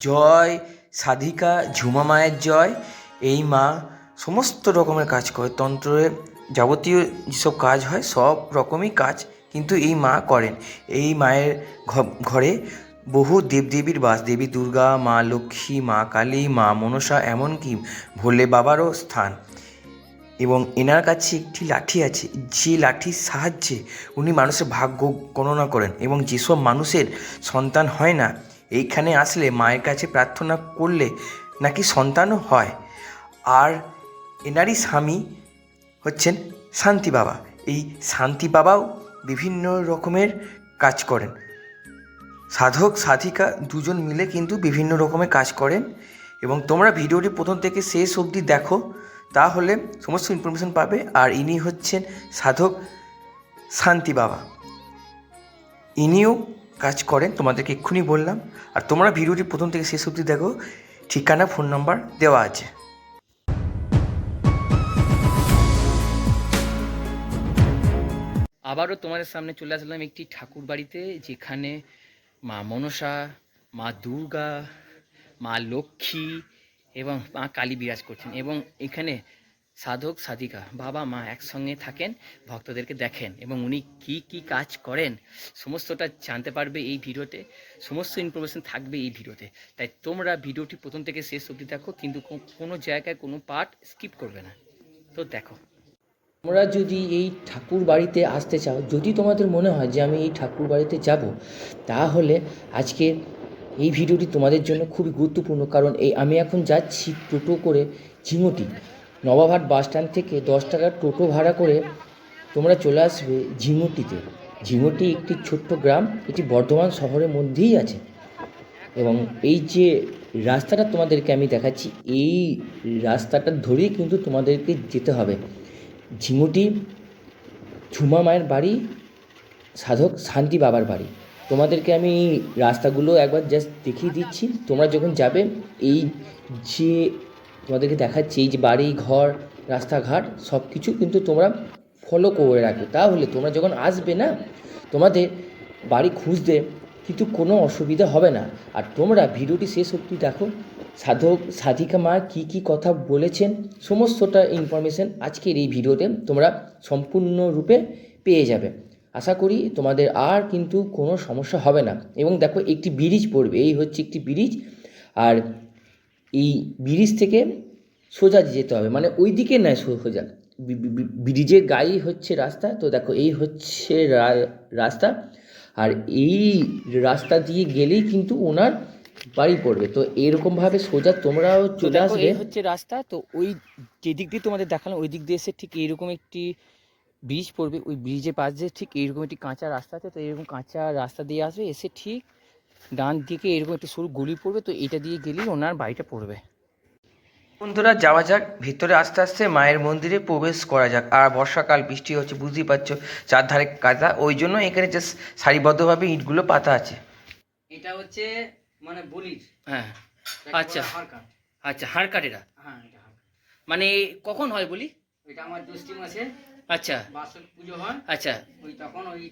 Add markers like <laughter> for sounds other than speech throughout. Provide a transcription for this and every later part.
জয়, সাধিকা, ঝুমা মায়ের জয়, এই মা সমস্ত রকমের কাজ করে, তন্ত্রের যাবতীয় যেসব কাজ হয়, সব রকমই কাজ কিন্তু এই মা করেন। এই মায়ের ঘরে বহু দেবদেবীর বাস, দেবী দুর্গা, মা লক্ষ্মী, মা কালী, মা মনসা, এমনকি ভোলে বাবারও স্থান। এবং এনার কাছে একটি লাঠি আছে, যে লাঠির সাহায্যে উনি মানুষের ভাগ্য গণনা করেন এবং যেসব মানুষের সন্তান হয় না এইখানে আসলে মায়ের কাছে প্রার্থনা করলে নাকি সন্তানও হয়। আর এনারই স্বামী হচ্ছেন শান্তি বাবা। এই শান্তি বাবাও বিভিন্ন রকমের কাজ করেন। সাধক, সাধিকা দুজন মিলে কিন্তু বিভিন্ন রকমের কাজ করেন। এবং তোমরা ভিডিওটি প্রথম থেকে শেষ অবধি দেখো, তাহলে সমস্ত ইনফরমেশন পাবে। আর ইনি হচ্ছেন সাধক শান্তি বাবা। ইনিও কাজ করেন, তোমাদেরকে এক্ষুনি বললাম। আর তোমরা ভিডিওটি প্রথম থেকে শেষ অবধি দেখো। ঠিকানা, ফোন নাম্বার দেওয়া আছে। আবারও তোমাদের সামনে চলে আসলাম একটি ঠাকুর বাড়িতে, যেখানে মা মনসা, মা দুর্গা, মা লক্ষ্মী এবং মা কালী বিরাজ করছেন। এবং এখানে সাধক, সাধিকা, বাবা, মা একসঙ্গে থাকেন, ভক্তদেরকে দেখেন এবং উনি কি কি কাজ করেন সমস্তটা জানতে পারবে এই ভিডিওতে, সমস্ত ইনফরমেশন থাকবে এই ভিডিওতে। তাই তোমরা ভিডিওটি প্রথম থেকে শেষ অবধি দেখো, কিন্তু কোনো জায়গায় কোনো পার্ট স্কিপ করবে না। তো দেখো। তোমরা যদি এই ঠাকুর বাড়িতে আসতে চাও, যদি তোমাদের মনে হয় যে আমি এই ঠাকুর বাড়িতে যাব, তাহলে আজকে এই ভিডিওটি তোমাদের জন্য খুবই গুরুত্বপূর্ণ, কারণ এই আমি এখন যাচ্ছি টোটো করে ঝিঙুটি নবাবহাট বাস স্ট্যান্ড থেকে দশ টাকার টোটো ভাড়া করে তোমরা চলে আসবে ঝিঙুটিতে। ঝিঙুটি একটি ছোট্ট গ্রাম, এটি বর্ধমান শহরের মধ্যেই আছে। এবং এই যে রাস্তাটা তোমাদেরকে আমি দেখাচ্ছি, এই রাস্তাটা ধরেই কিন্তু তোমাদেরকে যেতে হবে। ঝিঙুটি ঝুমা মায়ের বাড়ি, সাধক শান্তি বাবার বাড়ি। তোমাদেরকে আমি রাস্তাগুলো একবার জাস্ট দেখিয়ে দিচ্ছি। তোমরা যখন যাবে, এই যে তোমাদেরকে দেখাচ্ছি এই যে বাড়ি, ঘর, রাস্তাঘাট সব কিছু কিন্তু তোমরা ফলো করে রাখবে। তাহলে তোমরা যখন আসবে না, তোমাদের বাড়ি খুঁজতে কিন্তু কোনো অসুবিধা হবে না। আর তোমরা ভিডিওটি শেষ অবধি দেখো। সাধক, সাধিকা মা কী কী কথা বলেছেন, সমস্তটা ইনফরমেশন আজকের এই ভিডিওতে তোমরা সম্পূর্ণরূপে পেয়ে যাবে। আশা করি তোমাদের আর কিন্তু কোনো সমস্যা হবে না। এবং দেখো একটি ব্রিজ পড়বে। এই হচ্ছে একটি ব্রিজ। আর এই ব্রিজ থেকে সোজা যেতে হবে। মানে ওই দিকে নয় সোজা। ব্রিজের গায়েই হচ্ছে রাস্তা। তো দেখো এই হচ্ছে রা- রাস্তা। আর এই রাস্তা দিয়ে গেলেই কিন্তু ওনার বাড়ি পড়বে। তো এরকমভাবে সোজা তোমরাও চলে আসবে। এই হচ্ছে রাস্তা। তো ওই যে দিক দিয়ে তোমাদের দেখালাম ওই দিক দিয়ে এসে ঠিক এইরকম একটি ব্রিজ পড়বে। ওই ব্রিজের পাশ দিয়ে ঠিক এইরকম একটি কাঁচা রাস্তা আছে। তো এরকম কাঁচা রাস্তা দিয়ে আসবে। এসে ঠিক ডান দিকে এরকম একটি সরু গলি পড়বে তো এটা দিয়ে গেলেই ওনার বাড়িটা পড়বে। বন্ধুরা যাওয়া যাক ভিতরে আস্তে আস্তে মায়ের মন্দিরে প্রবেশ করা যাক। আর বর্ষাকাল বৃষ্টি হচ্ছে বুঝতেই পারছ চারধারে কাদা ওই জন্য এখানে জাস্ট সারিবদ্ধভাবে ইটগুলো পাতা আছে। এটা হচ্ছে মানে বলির। হ্যাঁ আচ্ছা। আচ্ছা হাড় কাটেরা হ্যাঁ এটা মানে কখন হয় বলি? এটা আমার জ্যৈষ্ঠী মাসে আচ্ছা। পুজো হয়। আচ্ছা। ওই তখন ওই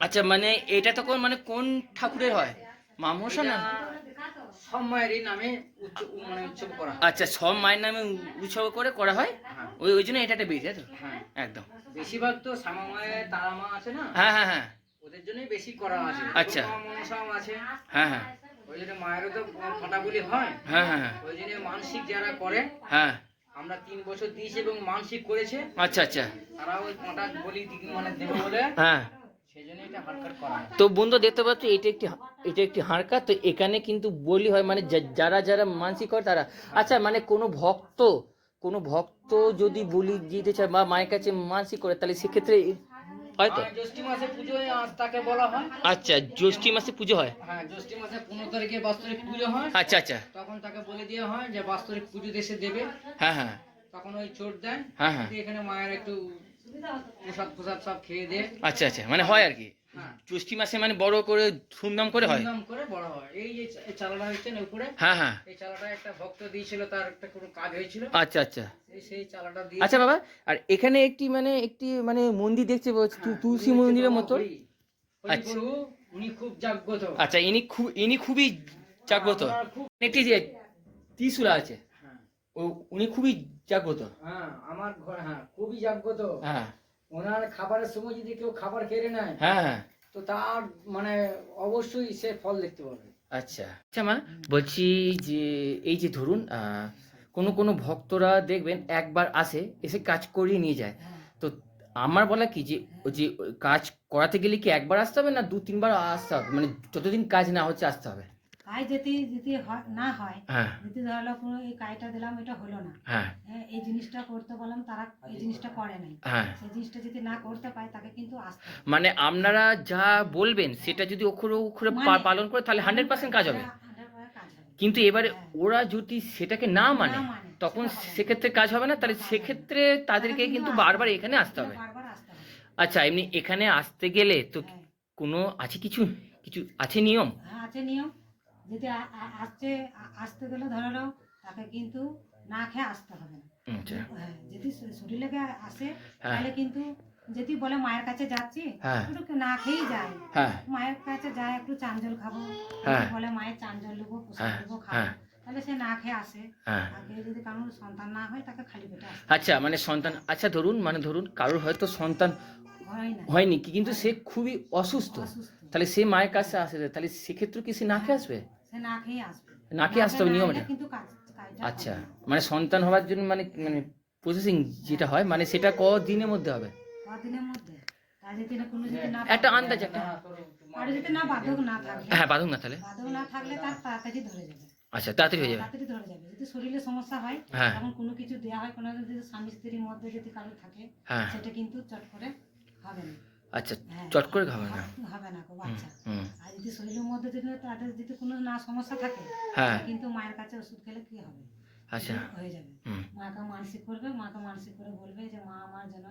আচ্ছা মানে এটা তখন মানে কোন ঠাকুরের হয়? মামসা না? সব মায়েরই নামে মানে উৎসব করা আচ্ছা সব মায়ের নামে উৎসব করে করা হয়? হ্যাঁ। ওই ওই জন্য এটা একটা বেরিয়ে তো? হ্যাঁ। একদম। বেশিরভাগ তো শ্যামা মায়ের তারা মা আছে না? হ্যাঁ হ্যাঁ হ্যাঁ। ওদের জন্যই বেশি করা আছে। আচ্ছা। মা আছে। হ্যাঁ হ্যাঁ। ওই জন্য মায়েরও তো ফাটাগুলি হয়। হ্যাঁ হ্যাঁ হ্যাঁ। ওই জন্য মানসিক যারা করে হ্যাঁ। আমরা তিন বছর দিয়েছি এবং মানসিক করেছে। আচ্ছা আচ্ছা। তারা ওই কাঁটা বলি মানে দেবে বলে। হ্যাঁ। তো বন্ধু দেখতে পাচ্ছ এটা একটি এটা একটি হাড়কা তো এখানে কিন্তু বলি হয় মানে যারা যারা মানসিক করে তারা। আচ্ছা মানে কোনো ভক্ত কোনো ভক্ত যদি বলি দিতে চায় বা মায়ের কাছে মানসিক করে তাহলে সেক্ষেত্রে হয়তো। জ্যৈষ্ঠী মাসে পুজোয় তাকে বলা হয়। আচ্ছা জ্যৈষ্ঠী মাসে পুজো হয়? হ্যাঁ জ্যৈষ্ঠী মাসে পনেরো তারিখে বাস্তরিক পুজো হয়। আচ্ছা আচ্ছা। তখন তাকে বলে দেওয়া হয় যে বাস্তরিক পুজো দেশে দেবে। হ্যাঁ হ্যাঁ। তখন ওই চোট দেয় হ্যাঁ হ্যাঁ। এখানে মায়ের একটু প্রসাদ প্রসাদ সব খেয়ে দিয়ে। আচ্ছা আচ্ছা মানে হয় আর কি? হ্যাঁ। মাসে মানে বড় করে ধুমধাম করে হয়? ধুমধাম করে বড় হয়। এই যে চালাটা হচ্ছে না উপরে? হ্যাঁ হ্যাঁ। এই চালাটা একটা ভক্ত দিয়েছিল তার একটা কোনো কাজ হয়েছিল। আচ্ছা আচ্ছা। সেই চালাটা দিয়ে আচ্ছা বাবা আর এখানে একটি মানে একটি মানে মন্দির দেখতে হ্যাঁ, তুলসী মন্দিরের মতো। আচ্ছা। উনি খুব জাগ্রত। আচ্ছা ইনি খুব ইনি খুবই জাগ্রত। একটি যে ত্রিশুলা আছে উনি খুবই জাগ্রত। হ্যাঁ আমার ঘর হ্যাঁ খুবই জাগ্রত। হ্যাঁ। ওনার খাবারের সময় যদি কেউ খাবার কেড়ে নেয় হ্যাঁ হ্যাঁ। তো তার মানে অবশ্যই সে ফল দেখতে পাবে। আচ্ছা। আচ্ছা মা বলছি যে এই যে ধরুন আহ, কোনো কোনো ভক্তরা দেখবেন একবার আসে এসে কাজ করিয়ে নিয়ে যায়। তো আমার বলা কি যে ওই যে কাজ করাতে গেলে কি একবার আসতে হবে না দু তিনবার আসতে হবে? মানে যতদিন কাজ না হচ্ছে আসতে হবে? কাজ যদি যদি না হয় হ্যাঁ। যদি ধরো কোনো এই কাজটা দিলাম এটা হলো না। হ্যাঁ। হ্যাঁ, এই জিনিসটা করতে বললাম তারা এই জিনিসটা করে নাই। হ্যাঁ। সেই জিনিসটা যদি না করতে পায় তাকে কিন্তু আসতে মানে আপনারা যা বলবেন সেটা যদি অক্ষরে অক্ষরে মানে- পালন করে তাহলে হান্ড্রেড পার্সেন্ট কাজ হবে। এটা 100% কাজ হবে। কিন্তু এবারে ওরা যদি সেটাকে না মানে মানে, তখন। সেক্ষেত্রে কাজ হবে না তাহলে সেক্ষেত্রে তাদেরকে কিন্তু বারবার এখানে আসতে হবে। আচ্ছা এমনি এখানে আসতে গেলে তো হ্যাঁ। কোনো আছে কিছু কিছু আছে নিয়ম? হ্যাঁ, আছে নিয়ম। যদি আসতে আসতে গেলে ধরে নাও তাকে কিন্তু না খেয়ে আসতে হবে না। আচ্ছা। হ্যাঁ, যদি শরীরে আসে হ্যাঁ। তাহলে কিন্তু যদি বলে মায়ের কাছে যাচ্ছি হ্যাঁ। একটু না খেয়েই যায়। হ্যাঁ। মায়ের কাছে যায় একটু চাঞ্জল খাব। বলে মায়ের চাঞ্জল নেব প্রসাদ নেব খাব। তাহলে সে না খেয়ে আসে। যদি কারোর সন্তান না হয় তাকে খালি পেটে আচ্ছা মানে সন্তান আচ্ছা ধরুন মানে ধরুন কারোর হয়তো সন্তান হয় হয়নি কিন্তু সে খুবই অসুস্থ। তাহলে সে মায়ের কাছে আসে তাহলে সেক্ষেত্রে কি সে না খেয়ে আসবে? না খেয়ে আসবে। না খেয়ে আসতে হবে না নিয়ম এলে এটা। কিন্তু আচ্ছা মানে সন্তান হওয়ার জন্য মানে মানে প্রসেসিং যেটা হয় মানে সেটা ক দিনের মধ্যে হবে? কদিনের মধ্যে। একটা আন্দাজ একটা। হ্যাঁ বাঁধুক না তাহলে না থাকলে তার তাড়াতাড়ি ধরে যাবে। আচ্ছা তাড়াতাড়ি হয়ে যাবে। তাড়াতাড়ি ধরে যাবে। যদি শরীরে সমস্যা হয় হ্যাঁ। তখন কোনো কিছু দেওয়া হয় কোনো যদি স্বামী স্ত্রীর মধ্যে যদি কারও থাকে হ্যাঁ। সেটা কিন্তু চট করে হবে না। আচ্ছা হ্যাঁ। চট করে খাবে না? হবে না গো বাচ্চা। আর যদি শরীরের মধ্যে যদি তাদের যদি কোনো না সমস্যা থাকে হ্যাঁ। কিন্তু মায়ের কাছে ওষুধ খেলে কি হবে? আচ্ছা হয়ে যাবে। মাকে মানসিক করবে মাকে মানসিক করে বলবে যে মা আমার যেন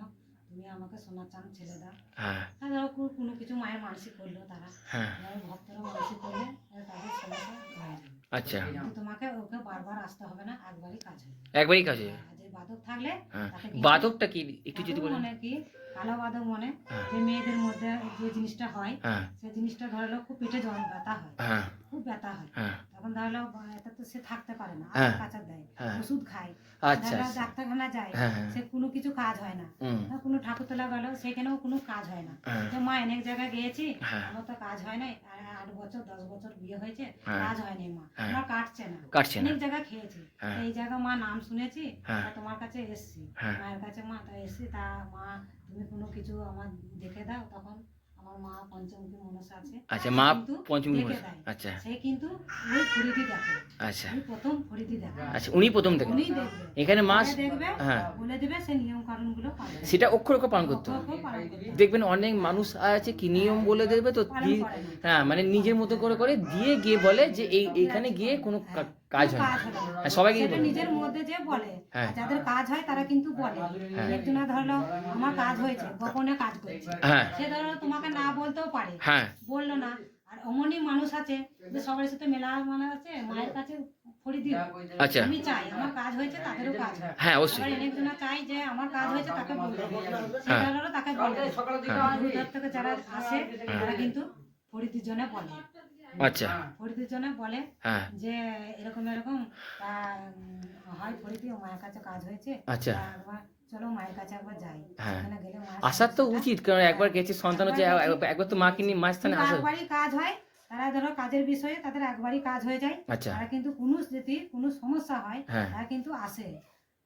তুমি আমাকে সোনার চাঁদ ছেলে দাও। হ্যাঁ। আর ধরো কোনো কিছু মায়ের মানসিক করল তারা। হ্যাঁ। ভক্তরা মানসিক করলে তাদের সমস্যা হয়ে যাবে। আচ্ছা। তোমাকে ওকে বারবার আসতে হবে না একবারই কাজ হবে একবারই কাজ হয়ে যে বাদক থাকলে হ্যাঁ। বাদকটা কি? একটু যদি বলেন। মানে কি? কালো বাদক মনে হ্যাঁ। যে মেয়েদের মধ্যে যে জিনিসটা হয় হ্যাঁ। সেই জিনিসটা ধরলো খুব পেটে জল ব্যথা হয়। হ্যাঁ। খুব ব্যথা হয় হ্যাঁ তখন ধরলো এটা তো সে থাকতে পারে না হ্যাঁ। কাচার দেয় হ্যাঁ। ওষুধ খায় আচ্ছা আচ্ছা ডাক্তারখানা যায় সে কোনো কিছু কাজ হয় না কোনো ঠাকুর তোলা গেল সেখানেও কোনো কাজ হয় না যে মা অনেক জায়গায় গিয়েছি। আমার তো কাজ হয় নাই আট বছর দশ বছর বিয়ে হয়েছে হ্যাঁ। কাজ হয়নি মা। আমার কাটছে না কাটছে অনেক জায়গায় খেয়েছি। এই জায়গা মা নাম শুনেছি। তোমার কাছে এসছি। মায়ের কাছে মা তা এসছি তা মা তুমি কোনো কিছু আমার দেখে দাও তখন আমার মা পঞ্চমুখী মনসা আছে আচ্ছা মা আচ্ছা। সে কিন্তু ওই ফরিদি দেখে। আচ্ছা। উনি প্রথম ফরিদি দেখে। আচ্ছা উনি প্রথম দেখবে। এখানে মাস হ্যাঁ। বলে দেবে সে নিয়ম সেটা অক্ষর অক্ষর পালন করতে হবে। দেখবেন অনেক মানুষ আছে কি নিয়ম বলে দেবে তো। হ্যাঁ মানে নিজের মতো করে করে দিয়ে গিয়ে বলে যে এই এখানে গিয়ে কোনো কা- কাজ হয় না। না। হ্যাঁ সবাইকে সেটা নিজের মধ্যে যে বলে। হ্যাঁ। যাদের কাজ হয় তারা কিন্তু বলে। হ্যাঁ। একজনা ধরলো আমার কাজ হয়েছে গোপনে কাজ করছে। হ্যাঁ। সে ধরো তোমাকে না বলতেও পারে। হ্যাঁ। বলল না। আর অমনি মানুষ আছে যে সবার সাথে মেলা মানে আছে মায়ের কাছে আচ্ছা। আমি চাই আমার কাজ হয়েছে তাদেরও কাজ হয়। হ্যাঁ অবশ্যই। অনেকজনা চাই যে আমার কাজ হয়েছে তাকে বলবে সে হ্যাঁ। তাকে। দূর থেকে যারা আসে তারা কিন্তু ফরিদির জন্য বলে। আচ্ছা। জন্য বলে হ্যাঁ। যে এরকম এরকম হয় ও মায়ের কাছে কাজ হয়েছে। আচ্ছা। চলো মায়ের কাছে একবার যাই। হ্যাঁ। সেখানে গেলে মায়ের আসার তো উচিত কারণ একবার গেছে সন্তান হচ্ছে একবার তো মাকে নিয়ে মাঝখানে কিন্তু আসা। একবারই কাজ হয় তারা ধরো কাজের বিষয়ে তাদের একবারই কাজ হয়ে যায়। আচ্ছা। তারা কিন্তু কোনো যদি কোনো সমস্যা হয় হ্যাঁ। তারা কিন্তু আসে।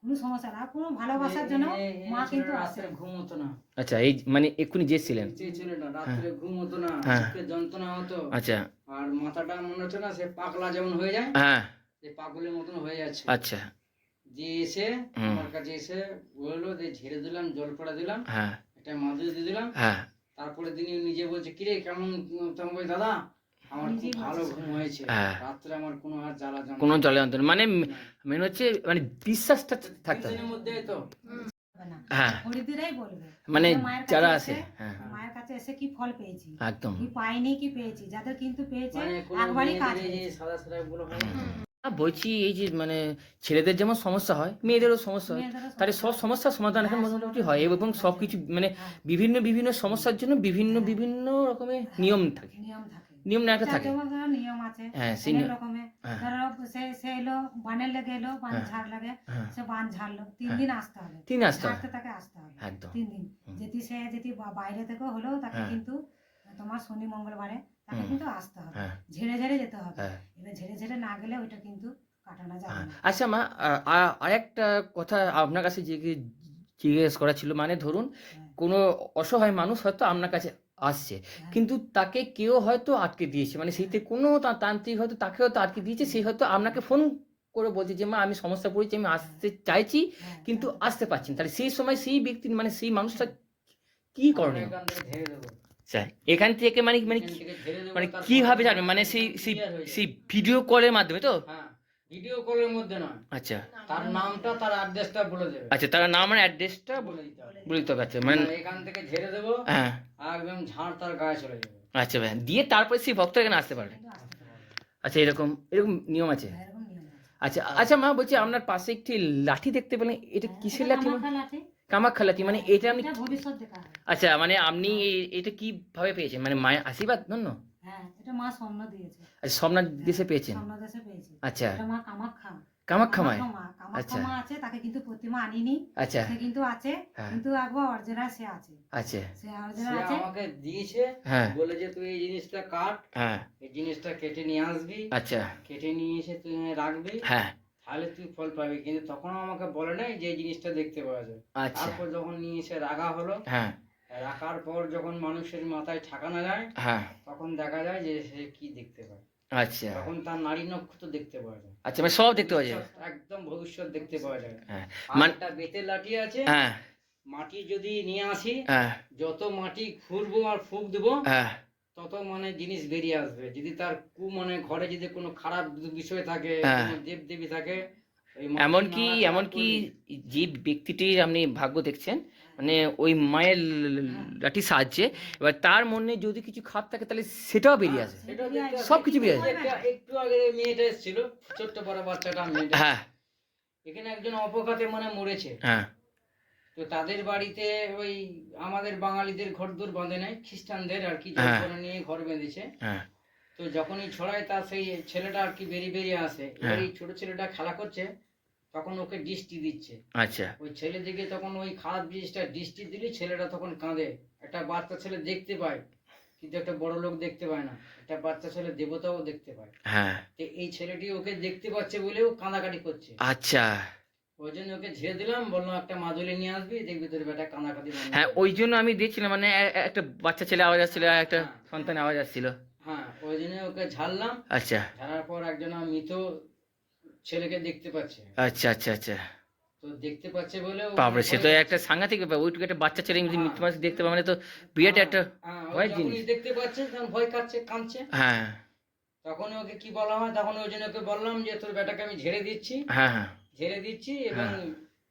কোনো সমস্যা না কোনো ভালোবাসার জন্য এ- এ- মা কিন্তু আসে। রাত্রে না। আচ্ছা এই মানে এক্ষুনি যে ছিলেন? যে ছেলেটা রাত্রে ঘুম না হ্যাঁ। যন্ত্রণা হতো। আচ্ছা। আর মাথাটা মনে হচ্ছে না সে পাগলা যেমন হয়ে যায় হ্যাঁ। সে পাগলের মতন হয়ে যাচ্ছে। আচ্ছা। যে এসে আমার কাছে এসে বলল যে ঝেড়ে দিলাম জল পড়া দিলাম হ্যাঁ। একটা মাদুরি দিয়ে দিলাম হ্যাঁ। তারপরে তিনি নিজে বলছে কিরে কেমন দাদা? হ্যাঁ। কোনো আর জ্বালা যন্ত্রণা মানে মেন হচ্ছে মানে বিশ্বাসটা থাকতে হবে। হ্যাঁ। মানে যারা আছে হ্যাঁ। মায়ের কাছে এসে কি ফল পেয়েছি? একদম। কি পাইনি কি পেয়েছি? যাদের কিন্তু পেয়েছে মানে একবারই কাজ মেয়েদের এই যে হয়েছে। সাদা সাদা গুলো না? আ, বলছি এই যে মানে ছেলেদের যেমন সমস্যা হয় মেয়েদেরও সমস্যা হয়। তাহলে সব সমস্যার সমাধান এখন মোটামুটি হয় এবং সব কিছু মানে বিভিন্ন বিভিন্ন সমস্যার জন্য বিভিন্ন বিভিন্ন রকমের নিয়ম থাকে। নিয়ম থাকে। নিয়ম না একটা থাকে। নিয়ম আছে। হ্যাঁ সেই অনেক নিয়ম হ্যাঁ। ধরো সে সে এলো বানের লেগে এলো বান হ্যাঁ। ঝাড় লাগে হ্যাঁ। সে বান ঝাড়লো। তিন। দিন আসতে হবে। তিন আসতে হবে। তাকে আসতে হবে। একদম। তিন দিন। যদি সে যদি বাইরে থেকেও হলেও তাকে। কিন্তু তোমার শনি মঙ্গলবারে তাকে কিন্তু আসতে হবে। ঝেড়ে ঝেড়ে যেতে হবে। এবার ঝেড়ে ঝেড়ে না গেলে ওইটা কিন্তু কাটানো যাবে। আচ্ছা মা আরেকটা কথা আপনার কাছে জিজ্ঞে- জিজ্ঞেস করা ছিল মানে ধরুন। কোনো অসহায় মানুষ হয়তো আপনার কাছে আসছে। হ্যাঁ। কিন্তু তাকে কেউ হয়তো আটকে দিয়েছে। মানে সেইতে কোনো তা- তান্ত্রিক হয়তো তাকে হয়তো আটকে দিয়েছে। সে হয়তো আপনাকে ফোন করে বলছে যে মা আমি সমস্যা পড়েছি আমি আসতে চাইছি হ্যাঁ, কিন্তু হ্যাঁ। আসতে পারছি না। তাহলে সেই সময় সেই ব্যক্তি মানে সেই মানুষটা কি করণীয়? এখান থেকে ঝেড়ে দেবো। আচ্ছা এখান থেকে মানে মানে মানে কীভাবে জানবে মানে সেই সেই হয়ে। সেই ভিডিও কলের মাধ্যমে তো? হ্যাঁ। ভিডিও কলের মধ্যে নয়। আচ্ছা। তার নামটা তার অ্যাড্রেসটা বলে দেবে। আচ্ছা তার নাম আর অ্যাড্রেসটা বলে দিতে হবে। বলে দিতে হবে আচ্ছা মানে মানে এখান থেকে ঝেড়ে দেবো হ্যাঁ। একদম ঝাড় তার গায়ে চলে যাবে। আচ্ছা ভাই দিয়ে তারপরে সেই ভক্ত এখানে আসতে পারবে। হবে। আচ্ছা এরকম এরকম নিয়ম আছে? হ্যাঁ, এরকম নিয়ম আছে। আচ্ছা আচ্ছা মা বলছি আপনার পাশে একটি লাঠি দেখতে পেলেন এটা হ্যাঁ, কিসের লাঠি? কামাখ্যা লাঠি। মানে এটা আপনি এটা ভবিষ্যৎ দেখা আচ্ছা মানে আপনি এটা কীভাবে পেয়েছেন? মানে মায়ের আশীর্বাদ ধন্য? হ্যাঁ এটা মা স্বর্ণ দিয়েছে। আচ্ছা সোমনাথ দেশে পেয়েছেন? স্বর্ণ দেশে পেয়েছে। আচ্ছা। এটা মা কামাখ্যা। কামাখ্যা মায় মা কামাখ্যা আচ্ছা। মা আছে তাকে কিন্তু প্রতিমা আনিনি। আচ্ছা। সে কিন্তু আছে হ্যাঁ। কিন্তু একবার অরিজিনাল সে আছে। আচ্ছা সে সে আছে। আমাকে দিয়েছে হ্যাঁ। বলে যে তুই এই জিনিসটা কাট হ্যাঁ। এই জিনিসটা কেটে নিয়ে আসবি আচ্ছা। কেটে নিয়ে এসে তুই রাখবি হ্যাঁ। তাহলে তুই ফল পাবি। কিন্তু তখন আমাকে বলে নাই যে এই জিনিসটা দেখতে পাওয়া যায়। আচ্ছা। তারপর যখন নিয়ে এসে রাখা হলো হ্যাঁ। রাখার পর যখন মানুষের মাথায় ঠাকানো যায় হ্যাঁ। তখন দেখা যায় যে সে কি দেখতে পায়। আচ্ছা। তখন তার নারী নক্ষত্র দেখতে পাওয়া যায়। আচ্ছা মানে সব দেখতে পাওয়া যায়। একদম ভবিষ্যৎ দেখতে পাওয়া যায়। হ্যাঁ। মান- বেতের লাঠি আছে হ্যাঁ। মাটি যদি নিয়ে আসি হ্যাঁ। যত মাটি খুঁড়বো আর ফুক দেবো হ্যাঁ। তত মানে জিনিস বেরিয়ে আসবে। যদি তার কু মানে ঘরে যদি কোনো খারাপ বিষয় থাকে। দেব দেবী থাকে এমনকি এমনকি যে ব্যক্তিটির আপনি ভাগ্য দেখছেন মানে ওই মায়ের লাঠির সাহায্যে। এবার তার মনে যদি কিছু খারাপ থাকে তাহলে সেটাও বেরিয়ে আসে। সব কিছু বেরিয়ে আসে। একটু আগে মেয়েটা এসেছিল ছোট্ট বড় বাচ্চাটা হ্যাঁ। এখানে একজন অপঘাতে মানে মরেছে। হ্যাঁ। তো তাদের বাড়িতে ওই আমাদের বাঙালিদের ঘরদোর বাঁধে নাই খ্রিস্টানদের আর কি হ্যাঁ। নিয়ে ঘর বেঁধেছে। হ্যাঁ। তো যখনই ছড়ায় তার সেই ছেলেটা আর কি বেরিয়ে বেরিয়ে আসে। হ্যাঁ। এই ছোট ছেলেটা খেলা করছে তখন ওকে দৃষ্টি দিচ্ছে। আচ্ছা। ওই ছেলে দিকে তখন ওই খারাপ জিনিসটা দৃষ্টি দিলে ছেলেটা তখন কাঁদে। একটা বাচ্চা ছেলে দেখতে পায় কিন্তু একটা বড় লোক দেখতে পায় না। একটা বাচ্চা ছেলে দেবতাও দেখতে পায়। হ্যাঁ। এই ছেলেটি ওকে দেখতে পাচ্ছে বলেও কাঁদাকাটি করছে। আচ্ছা। ওই জন্য ওকে ঝেড়ে দিলাম বললাম একটা মাদুলি নিয়ে আসবি দেখবি তোর বেটা কাঁদাকাটি হ্যাঁ ওই জন্য আমি দেখছিলাম মানে একটা বাচ্চা ছেলে আওয়াজ আসছিল একটা হ্যাঁ। সন্তান আওয়াজ আসছিল। হ্যাঁ ওই জন্য ওকে ঝাড়লাম। আচ্ছা। ঝাড়ার পর একজন মৃত ছেলেকে দেখতে পাচ্ছে। আচ্ছা আচ্ছা আচ্ছা। তো দেখতে পাচ্ছে বলে বাপরে সে তো একটা সাংঘাতিক ব্যাপার। ওইটুকু একটা বাচ্চা ছেলে যদি হ্যাঁ। মৃত্যু মানুষ দেখতে পাবে মানে তো বিরাট একটা হ্যাঁ, ও ভয়ের যখনই জিনিস। দেখতে পাচ্ছে তখন ভয় কাচ্ছে কাঁদছে। হ্যাঁ। তখন ওকে কি বলা হয়? তখন ওই জন্য ওকে বললাম যে তোর বেটাকে আমি ঝেড়ে দিচ্ছি। হ্যাঁ হ্যাঁ। ঝেড়ে দিচ্ছি এবং।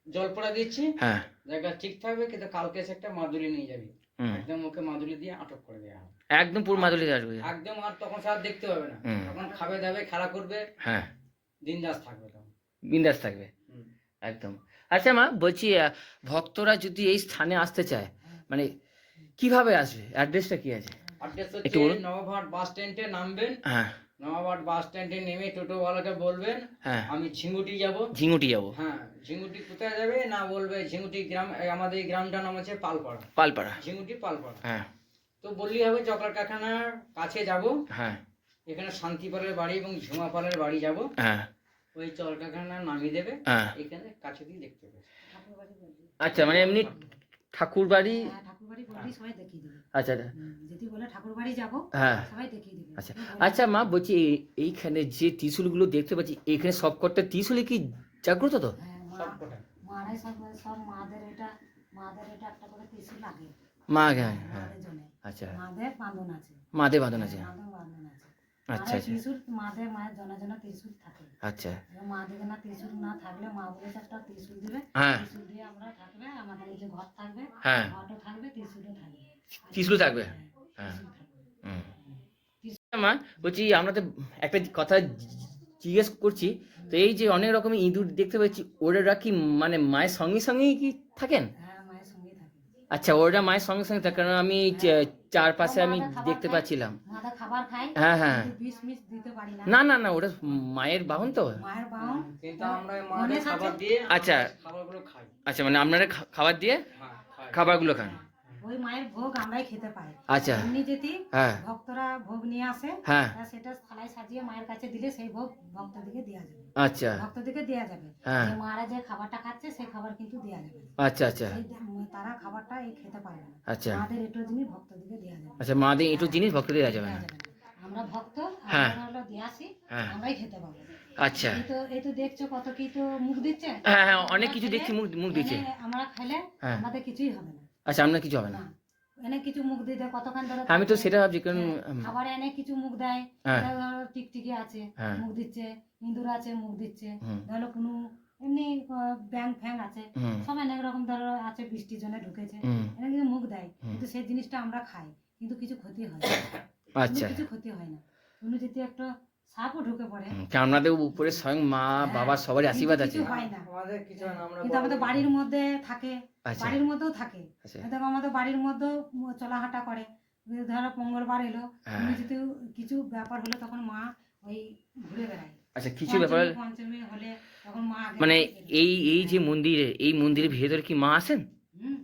জল পড়া দিচ্ছি। হ্যাঁ। জায়গা ঠিক থাকবে কিন্তু কালকে এসে একটা মাদুলি নিয়ে যাবি। একদম ওকে মাদুলি দিয়ে আটক করে দেওয়া হবে। একদম পুরো মাদুলি আসবে। একদম আর তখন সে আর দেখতে পাবে না। তখন খাবে দাবে খেলা করবে। হ্যাঁ। থাকবে বিন্দাস থাকবে। একদম। আচ্ছা মা বলছি ভক্তরা যদি এই স্থানে আসতে চায় মানে কীভাবে আসবে? অ্যাড্রেসটা কি আছে? অ্যাড্রেস হচ্ছে বাস স্ট্যান্ডে নামবেন। হ্যাঁ। বাস স্ট্যান্ডে নেমে টোটোওয়ালাকে বলবেন হ্যাঁ। আমি ঝিঙ্গুটি যাব। ঝিঙুটি যাব। হ্যাঁ ঝিঙ্গুটি কোথায় যাবে? না বলবে ঝিঙ্গুটি গ্রাম আমাদের এই গ্রামটার নাম হচ্ছে পালপাড়া। পালপাড়া। ঝিঙ্গুটি পালপাড়া। হ্যাঁ। তো বললেই হবে চকলেট কারখানার কাছে যাব। হ্যাঁ। এখানে শান্তিপালের বাড়ি এবং ঝুমাপালের বাড়ি যাব। হ্যাঁ। ওই চকলেট কারখানা নামিয়ে দেবে। হ্যাঁ। এখানে কাছে দিয়ে দেখতে পাবে আচ্ছা মানে এমনি ঠাকুর বাড়ি হ্যাঁ আচ্ছা আচ্ছা। হ্যাঁ। আচ্ছা আচ্ছা মা বলছি এই- এইখানে যে ত্রিশুলগুলো দেখতে পাচ্ছি এখানে সবকটা ত্রিশুলে কি জাগ্রত তো? হ্যাঁ, মা- সব কটা মারাই সব সব মাদের এটা মাদের এটা একটা করে ত্রিশূল লাগে। মা হ্যাঁ হ্যাঁ। মাদের জন্য। আচ্ছা। মাদের বাঁধন আছে মাদে বাঁধন আছে মাদের বাঁধন আছে আচ্ছা আচ্ছা। ত্রিশূল মাদের মায়ের জনা জনা ত্রিশূল থাকে। আচ্ছা। মাদের না ত্রিশূল না থাকলে মা বলেছে একটা ত্রিশূল দিবে। হ্যাঁ। ত্রিশূল দিয়ে আমরা থাকবে আমাদের যে ঘর থাকবে হ্যাঁ। থাকবে ত্রিশূলও থাকবে। ত্রিশূল থাকবে? হ্যাঁ। হুম। মা বলছি আমরা তো একটা কথা জিজ্ঞেস করছি তো এই যে অনেক রকমের ইঁদুর দেখতে পাচ্ছি ওরা কি মানে মায়ের সঙ্গে সঙ্গেই কি থাকেন হ্যাঁ মায়ের সঙ্গেই থাকে আচ্ছা ওটা মায়ের সঙ্গে সঙ্গে থাকে কারণ আমি চা- চারপাশে আমি দেখতে পাচ্ছিলাম। হ্যাঁ হ্যাঁ। না। না না ওটা মায়ের বাহন তো। দিয়ে আচ্ছা। আচ্ছা মানে আপনারা খাবার দিয়ে হ্যাঁ খাবারগুলো খান। ওই মায়ের ভোগ আমরাই খেতে পাই। আচ্ছা। এমনি হ্যাঁ। ভক্তরা ভোগ নিয়ে আসে হ্যাঁ। সেটা থালায় সাজিয়ে মায়ের কাছে দিলে সেই ভোগ ভক্তদিকে দেওয়া যাবে। আচ্ছা। ভক্তদিকে দেওয়া যাবে। হ্যাঁ। মারা যে খাবারটা খাচ্ছে সেই খাবার কিন্তু দেওয়া যাবে। আচ্ছা আচ্ছা। তারা খাবারটা এই খেতে পারে না। আচ্ছা। মাদের একটু জিনিস ভক্তদিকে দেওয়া যাবে। আচ্ছা মাদের একটু জিনিস ভক্তদের দেওয়া যাবে না? আমরা ভক্ত হ্যাঁ। আমরা দিয়ে আসি হ্যাঁ। আমরাই খেতে পাবো। আচ্ছা। তো এই তো দেখছ কত কি তো মুখ দিচ্ছে? হ্যাঁ হ্যাঁ অনেক কিছু দেখছি মুখ মুখ দিচ্ছে। আমরা খেলে হ্যাঁ। আমাদের কিছুই হবে না। আচ্ছা আপনার কিছু হবে না। এনে কিছু মুখ দিতে কতক্ষণ ধরে আমি তো সেটা ভাবছি কারণ হ্যাঁ, খাবারে এনে কিছু মুখ দেয় হ্যাঁ। টিকটিকি আছে হ্যাঁ। মুখ দিচ্ছে ইঁদুর আছে মুখ দিচ্ছে ধরো কোনো এমনি ব্যাং ফ্যাং আছে সব অনেক রকম ধরো আছে বৃষ্টির জন্য ঢুকেছে হুম। এনে কিন্তু মুখ দেয় কিন্তু সেই জিনিসটা আমরা খাই কিন্তু কিছু ক্ষতি হয় না। আচ্ছা। কিছু ক্ষতি হয় না। কোনো যদি একটা সাপও ঢুকে পড়ে। আপনাদের উপরে স্বয়ং মা বাবা সবারই আশীর্বাদ আছে। কিছু আমাদের কিছু আমরা কিন্তু আমাদের বাড়ির মধ্যে থাকে আচ্ছা। বাড়ির মধ্যেও থাকে। আচ্ছা। দেখো আমাদের বাড়ির মধ্যেও চলাহাঁটা করে। ধরো মঙ্গলবার এলো হ্যাঁ। যদি কিছু ব্যাপার হলো তখন মা ওই ঘুরে বেড়ায়। আচ্ছা কিছু ব্যাপার পঞ্চমী- পঞ্চমী হলে তখন মা আগে মানে এই এই যে মন্দিরে এই মন্দিরের ভেতরে কি মা আছেন হুম,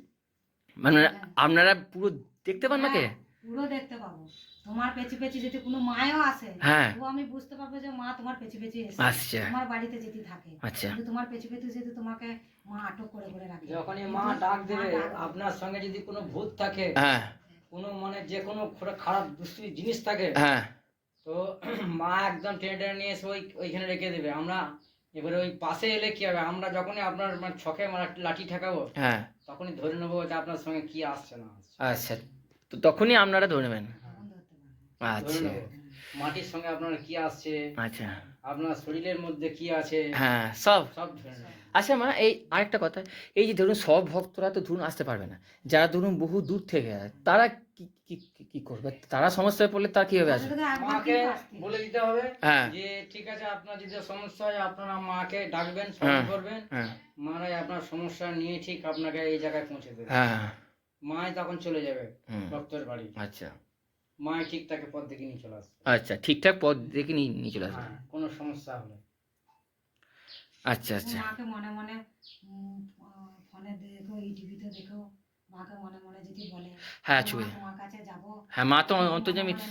মানে হ্যাঁ। আপনারা পুরো দেখতে পান নাকি হ্যাঁ, পুরো দেখতে পাবো। তোমার পেছি পেছি যদি কোনো মায়ও আসে হ্যাঁ। তো আমি বুঝতে পারব যে মা তোমার পেছি পেছি এসে আচ্ছা তোমার বাড়িতে যদি থাকে। আচ্ছা। কিন্তু তোমার পেছি পেছি যদি তোমাকে মা আটক করে করে রাখে। যখনই মা ডাক দেবে আপনার সঙ্গে যদি কোনো ভূত থাকে হ্যাঁ। কোনো মানে যে কোনো খারাপ দুষ্টি জিনিস থাকে হ্যাঁ। তো <clears throat> মা একদম টেনে টেনে নিয়ে এসে ওই ওইখানে রেখে দেবে। আমরা এবারে ওই পাশে এলে কি হবে? আমরা যখনই আপনার মানে ছকে মানে লাঠি ঠেকাবো হ্যাঁ। তখনই ধরে নেব যে আপনার সঙ্গে কি আসছে না আচ্ছা। তো তখনই আপনারা ধরে নেবেন। আচ্ছা। মাটির সঙ্গে আপনার কি আসছে? আচ্ছা। আপনার শরীরের মধ্যে কি আছে? হ্যাঁ সব। সব আচ্ছা মা এই আরেকটা কথা এই যে ধরুন সব ভক্তরা তো ধরুন আসতে পারবে না। যারা ধরুন বহু দূর থেকে তারা কি কি করবে? তারা সমস্যায় পড়লে তার কীভাবে আসবে? মাকে হবে। বলে দিতে হবে হ্যাঁ। যে ঠিক আছে আপনার যদি সমস্যা হয় আপনারা মাকে ডাকবেন হ্যাঁ। স্মরণ করবেন। হ্যাঁ। মারাই আপনার সমস্যা নিয়ে ঠিক আপনাকে এই জায়গায় পৌঁছে দেবে। হ্যাঁ। মাই তখন চলে যাবে ভক্তের বাড়ি। আচ্ছা। মাই ঠিক তাকে পথ দেখে নিয়ে চলে আসবে। আচ্ছা ঠিকঠাক পথ দেখে নিয়ে নিয়ে চলে আসবে। হ্যাঁ কোনো সমস্যা হলে আচ্ছা আচ্ছা। মাকে মনে মনে ফোনে দেখো এই টিভিতে দেখো মাকে মনে মনে যদি বলে হ্যাঁ মা, ছবি। তোমার কাছে যাব? হ্যাঁ মা তো অন্তর্জামী তো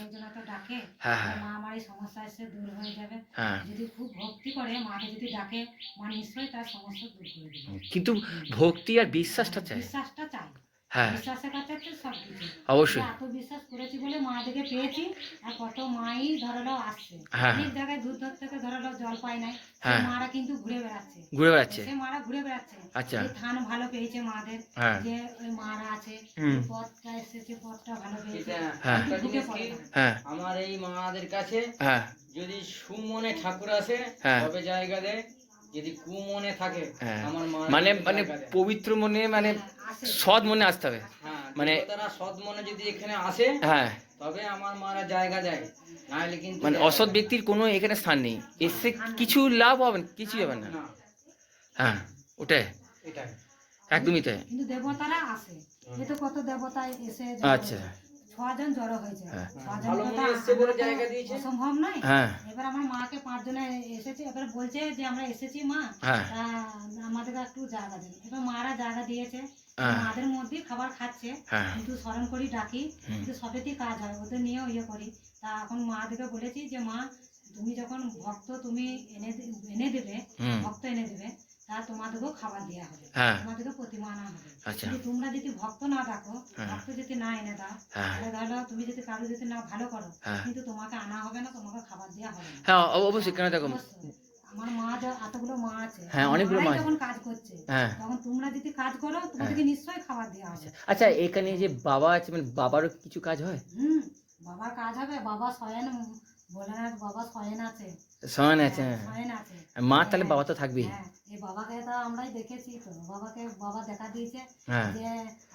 ডাকে। হ্যাঁ হ্যাঁ। মা আমার এই সমস্যা এসে দূর হয়ে যাবে। হ্যাঁ। যদি খুব ভক্তি করে মাকে যদি ডাকে মা নিশ্চয়ই তার সমস্যা দূর করে দেবে। কিন্তু ভক্তি আর বিশ্বাসটা চাই। বিশ্বাসটা চাই। হ্যাঁ। বিশ্বাসের কাছে হচ্ছে সব কিছু। অবশ্যই। এত বিশ্বাস করেছি বলে মা দিকে পেয়েছি আর কত মাই ধরালো আসছে। হ্যাঁ। অনেক জায়গায় দূর দূর থেকে ধরালো জল পায় নাই। হ্যাঁ। মারা কিন্তু ঘুরে বেড়াচ্ছে। ঘুরে বেড়াচ্ছে। সে মারা ঘুরে বেড়াচ্ছে। আচ্ছা। এই থান ভালো পেয়েছে মাদের হ্যাঁ। যে ওই মারা আছে পথটা এসেছে পথটা ভালো পেয়েছে। হ্যাঁ। হ্যাঁ। আমার এই মাদের কাছে হ্যাঁ। যদি সুমনে ঠাকুর আসে হ্যাঁ। তবে জায়গা দেয়। যদি কুমনে থাকে হ্যাঁ। আমার মানে মানে পবিত্র মনে মানে সৎ মনে আসতে হবে। হ্যাঁ মানে- তারা সৎ মনে যদি এখানে আসে হ্যাঁ। তবে আমার মারা জায়গা দেয়। নাহলে কিন্তু মানে অসৎ ব্যক্তির কোনো এখানে স্থান নেই। এসে কিছু লাভ হবে না কিছুই হবে না। হ্যাঁ ওটাই। একদমই তাই। কিন্তু দেবতারা আসে। এ তো কত দেবতা এসে আচ্ছা। ছজন জড়ো হয়েছে। হ্যাঁ। অসম্ভব নয়? হ্যাঁ। এবার আমার মাকে পাঁচজনে এসেছে এবার বলছে যে আমরা এসেছি মা। হ্যাঁ। তা একটু জায়গা দিন এবার মারা জায়গা দিয়েছে। মাদের মধ্যে খাবার খাচ্ছে। কিন্তু স্মরণ করি ডাকি। কিন্তু সবেতেই কাজ হয় ওদের নিয়েও ইয়ে করি। তা এখন মাদেরকে বলেছি যে মা তুমি যখন ভক্ত তুমি এনে এনে দেবে ভক্ত এনে দেবে তা তোমাদেরকেও খাবার দেওয়া হবে। হ্যাঁ। তোমাদেরকে প্রতিমা আনা হবে। আচ্ছা। তোমরা যদি ভক্ত না ডাকো হ্যাঁ। ভক্ত যদি না এনে দাও হ্যাঁ। তাহলে ধরো তুমি যদি কারও যদি না ভালো করো কিন্তু তোমাকে আনা হবে না তোমাকে খাবার দেওয়া হবে না। হ্যাঁ অবশ্যই কেন দেখো। আমার মা যা এতগুলো মা আছে। হ্যাঁ, অনেকগুলো মা যখন কাজ করছে তখন তোমরা যদি কাজ করো তোমাদেরকে নিশ্চয়ই খাবার দেওয়া হবে। আচ্ছা এখানে যে বাবা আছে মানে বাবারও কিছু কাজ হয়? হুম বাবার কাজ হবে বাবা শয়ন ভোলানাথ বাবা শয়ন আছে। আছে মা তাহলে বাবা তো থাকবেই। হ্যাঁ। এই বাবাকে তো আমরাই দেখেছি তো বাবাকে বাবা দেখা দিয়েছে হ্যাঁ। যে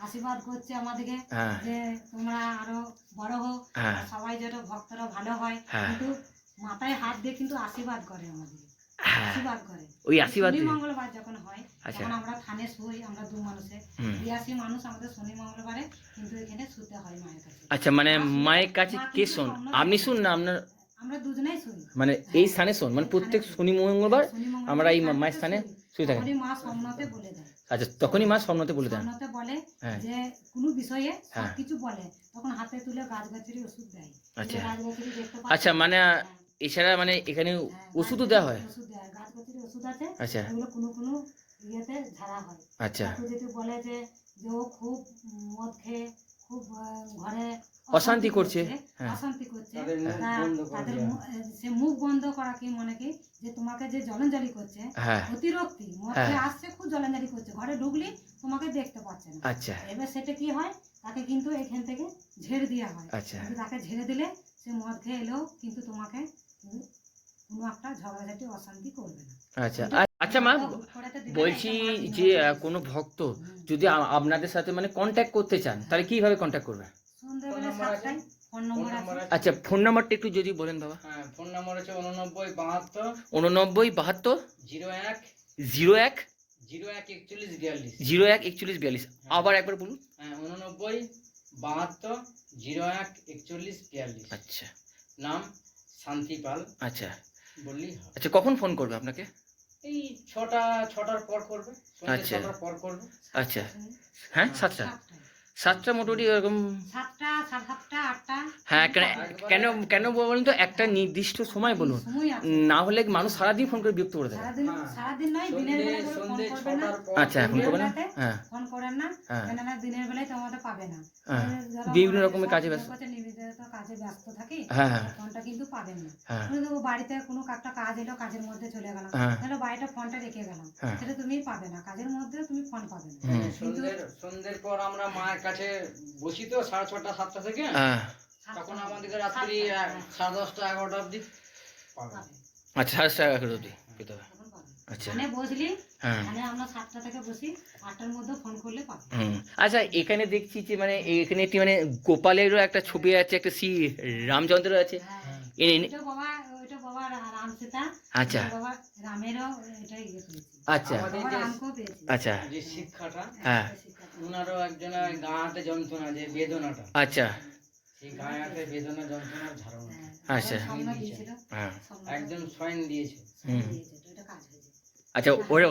আশীর্বাদ করছে আমাদেরকে হ্যাঁ। যে তোমরা আরও বড় হোক হ্যাঁ। সবাই যেন ভক্তরা ভালো হয়। কিন্তু মাথায় হাত দিয়ে কিন্তু আশীর্বাদ করে আমাদের। আশীর্বাদ করে। ওই আশীর্বাদ মঙ্গলবার যখন হয় আচ্ছা। তখন আমরা থানে শুই আমরা দু মানুষে। বিরাশি মানুষ আমাদের শনি মঙ্গলবারে কিন্তু এখানে শুতে হয় মায়ের কাছে। আচ্ছা মানে মায়ের কাছে কে শোন? আপনি শুন না আপনার আমরা দুজনেই শুই মানে এই স্থানে শোন মানে প্রত্যেক শনি। মঙ্গলবার আমরা এই মায়ের স্থানে শুয়ে থাকি। মা স্বপ্নতে বলে দেয়। আচ্ছা তখনই মা স্বপ্নতে বলে দেন। স্বপ্নতে বলে হ্যাঁ। যে কোনো বিষয়ে হ্যাঁ। কিছু বলে। তখন হাতে তুলে ওষুধ দেয়। আচ্ছা। আচ্ছা মানে হ্যাঁ। এছাড়া মানে এখানে ওষুধও দেওয়া হয়? ওষুধ দেয়। গাছ ওষুধ আছে। আচ্ছা। কোনো কোনো ইয়েতে ঝাড়া হয়। আচ্ছা। যদি বলে যে যে ও খুব মদ খেয়ে খুব ঘরে অশান্তি করছে, হ্যাঁ। অশান্তি করছে। তাদের সে মুখ বন্ধ করা কি মানে কি? যে তোমাকে যে জলঞ্জলি করছে হ্যাঁ। অতিরক্তি মদ হ্যাঁ। খেয়ে আসছে খুব জলঞ্জলি করছে। ঘরে ঢুকলি তোমাকে দেখতে পাচ্ছে না। আচ্ছা। এবার সেটা কি হয়? তাকে কিন্তু এখান থেকে ঝেড়ে দেওয়া হয়। আচ্ছা। তাকে ঝেড়ে দিলে সে মদ খেয়ে এলেও কিন্তু তোমাকে কোনো একটা ঝগড়াঝাটি অশান্তি করবে না। আচ্ছা আচ্ছা মা বলছি যে কোনো ভক্ত যদি আপনাদের সাথে মানে কন্ট্যাক্ট করতে চান তাহলে কীভাবে কন্ট্যাক্ট করবে? আচ্ছা ফোন নাম্বারটা একটু যদি বলেন বাবা। হ্যাঁ ফোন নাম্বার হচ্ছে উননব্বই বাহাত্তর। উননব্বই বাহাত্তর। জিরো এক। জিরো এক। জিরো এক একচল্লিশ বিয়াল্লিশ। জিরো এক একচল্লিশ বিয়াল্লিশ। আবার একবার বলুন। হ্যাঁ উননব্বই বাহাত্তর জিরো এক একচল্লিশ বিয়াল্লিশ। আচ্ছা। নাম শান্তি পাল। আচ্ছা। বললেই হবে। আচ্ছা কখন ফোন করবে আপনাকে? এই ছটা ছটার পর করবে। আচ্ছা। ছটার পর করবে। আচ্ছা। হ্যাঁ সাতটা। সাতটা মোটামুটি এরকম? সাতটা সাড়ে সাতটা আটটা। হ্যাঁ কেন কেন বলুন তো একটা নির্দিষ্ট সময় বলুন। না হলে মানুষ সারাদিন ফোন করে বিরক্ত করে দেবে সারাদিন। নয় দিনের বেলা করে ফোন করবে না। আচ্ছা হ্যাঁ। ফোন করেন না হ্যাঁ। কেননা দিনের বেলায় তোমাদের পাবে না। হ্যাঁ। বিভিন্ন রকমের কাজে ব্যস্ত। কাজে ব্যস্ত থাকি হ্যাঁ ফোনটা কিন্তু পাবেন না। কিন্তু বাড়িতে কোনো একটা কাজ এলো কাজের মধ্যে চলে গেলাম। তাহলে বাড়িটা ফোনটা রেখে গেলাম। সেটা তুমি পাবে না। কাজের মধ্যে তুমি ফোন পাবে না। হুম। কিন্তু সন্ধ্যের সন্ধ্যের পর আমরা কাছে বসি তো সাড়ে ছটা সাতটা থেকে। হ্যাঁ। তখন আমাদেরকে রাত্রি সাড়ে দশটা এগারোটা অবধি। আচ্ছা সাড়ে সাতটা এগারো অবধি পেতে হবে। আচ্ছা। মানে বসলি হ্যাঁ। মানে আমরা সাতটা থেকে বসি আটটার মধ্যে ফোন করলে পাবে। হুম। আচ্ছা এখানে দেখছি যে মানে এখানে একটি মানে গোপালেরও একটা ছবি আছে একটা শ্রী রামচন্দ্র আছে। হ্যাঁ। আচ্ছা। ওইটা বাবা রামেরও এটা ইয়ে আচ্ছা। আমাদের আচ্ছা। শিক্ষাটা। হ্যাঁ। ওনারও একজনের গা হাতে যন্ত্রণা যে বেদনাটা। আচ্ছা। সেই গায়ে হাতে বেদনা যন্ত্রণার ধারণা। হ্যাঁ, আচ্ছা। হ্যাঁ। একজন স্বয়ং দিয়েছে। হুম। দিয়েছে, তো এটা কাজ হয়েছে। আচ্ছা ওর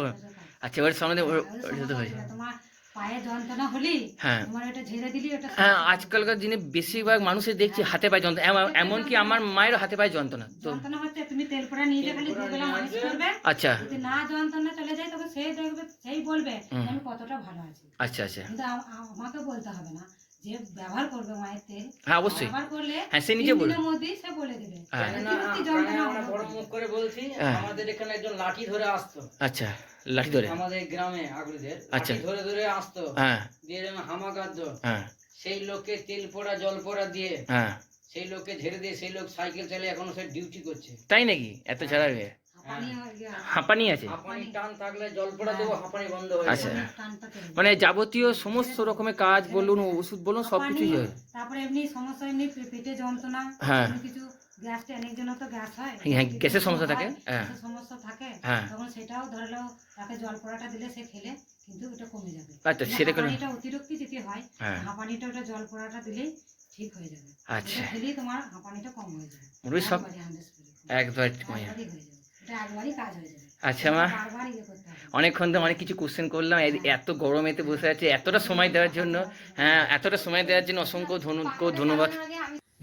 আচ্ছা ওর সামনে ওর হ্যাঁ, হয়েছে। তোমার পায়ে যন্ত্রণা হলি হ্যাঁ। তোমার এটা ঝেড়ে দিলি ওটা হ্যাঁ আজকালকার দিনে বেশিরভাগ মানুষের দেখছি হাতে পায়ে যন্ত্রণা। এমন- এমনকি আমার মায়ের হাতে পায়ে যন্ত্রণা। তো যন্ত্রণা হচ্ছে তুমি তেল পোড়া নিয়ে যেয়ে খালি তেল পোড়া দুবেলা মালিশ করবে। আচ্ছা। যদি না যন্ত্রণা চলে যায় তবে সেই দেখবে সেই বলবে আমি কতটা ভালো আছি। আচ্ছা আচ্ছা। কিন্তু আমাকে বলতে হবে না। যে ব্যবহার করবে মায়ের তেল হ্যাঁ অবশ্যই। ব্যবহার করলে হ্যাঁ সে নিজে বলবে মধ্যেই সে বলে দেবে। হ্যাঁ। কেননা অতিরিক্ত কেননা যন্ত্রণা আমরা বড় মুখ করে বলছি। আমাদের এখানে একজন লাঠি ধরে আসতো। আচ্ছা লাঠি ধরে। আমাদের গ্রামে আগুলিদের আচ্ছা। ধরে ধরে আসতো। হ্যাঁ। দিয়ে হামাকাদ্য হ্যাঁ। সেই লোককে তেল পোড়া জল পোড়া দিয়ে হ্যাঁ। সেই লোককে ঝেড়ে দিয়ে সেই লোক সাইকেল চালিয়ে এখনও সে ডিউটি করছে। তাই নাকি? এত ছাড়া হয়ে। হাঁপানি হয়ে। হাঁপানি আছে? হাঁপানি টান থাকলে জল পোড়া দেবো হাঁপানি বন্ধ হয়ে আচ্ছা। মানে যাবতীয় সমস্ত রকমের কাজ বলুন ওষুধ বলুন সব কিছুই হয়। তারপরে এমনি সমস্যা এমনি পেটে যন্ত্রণা হ্যাঁ। কিছু গ্যাসটা অনেক জন্য তো গ্যাস হয়। হ্যাঁ, কিছু গ্যাসের সমস্যা থাকে, হ্যাঁ। সমস্যা থাকে। তখন সেটাও ধরলো তাকে জল পোড়াটা দিলে সে খেলে কিন্তু এটা কমে যাবে। আচ্ছা সেটা করে অতিরিক্ত যদি হয় হ্যাঁ। হাঁপানিটা ওটা জল পোড়াটা দিলেই ঠিক হয়ে যাবে। আচ্ছা। খেলেই তোমার হাঁপানিটা কম হয়ে যাবে। সব একবার কমে যাবে। আচ্ছা মা। ইয়ে অনেকক্ষণ তো অনেক কিছু কোশ্চেন করলাম এত গরমেতে বসে আছে এতটা সময় দেওয়ার জন্য হ্যাঁ এতটা সময় দেওয়ার জন্য অসংখ্য ধন্যবাদ। ধন্যবাদ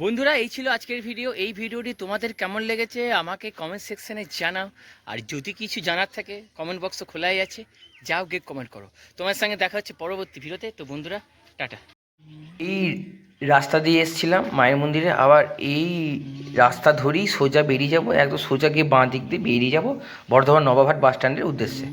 বন্ধুরা এই ছিল আজকের ভিডিও এই ভিডিওটি তোমাদের কেমন লেগেছে আমাকে কমেন্ট সেকশানে জানাও আর যদি কিছু জানার থাকে কমেন্ট বক্স খোলাই আছে যাও গিয়ে কমেন্ট করো। তোমার সঙ্গে দেখা হচ্ছে পরবর্তী ভিডিওতে তো বন্ধুরা টাটা। এই রাস্তা দিয়ে এসছিলাম, মায়ের মন্দিরে। আবার এই রাস্তা ধরেই সোজা বেরিয়ে যাব, একদম সোজা গিয়ে বাঁ দিক দিয়ে বেরিয়ে যাব বর্ধমান নবাবহাট বাস স্ট্যান্ডের উদ্দেশ্যে।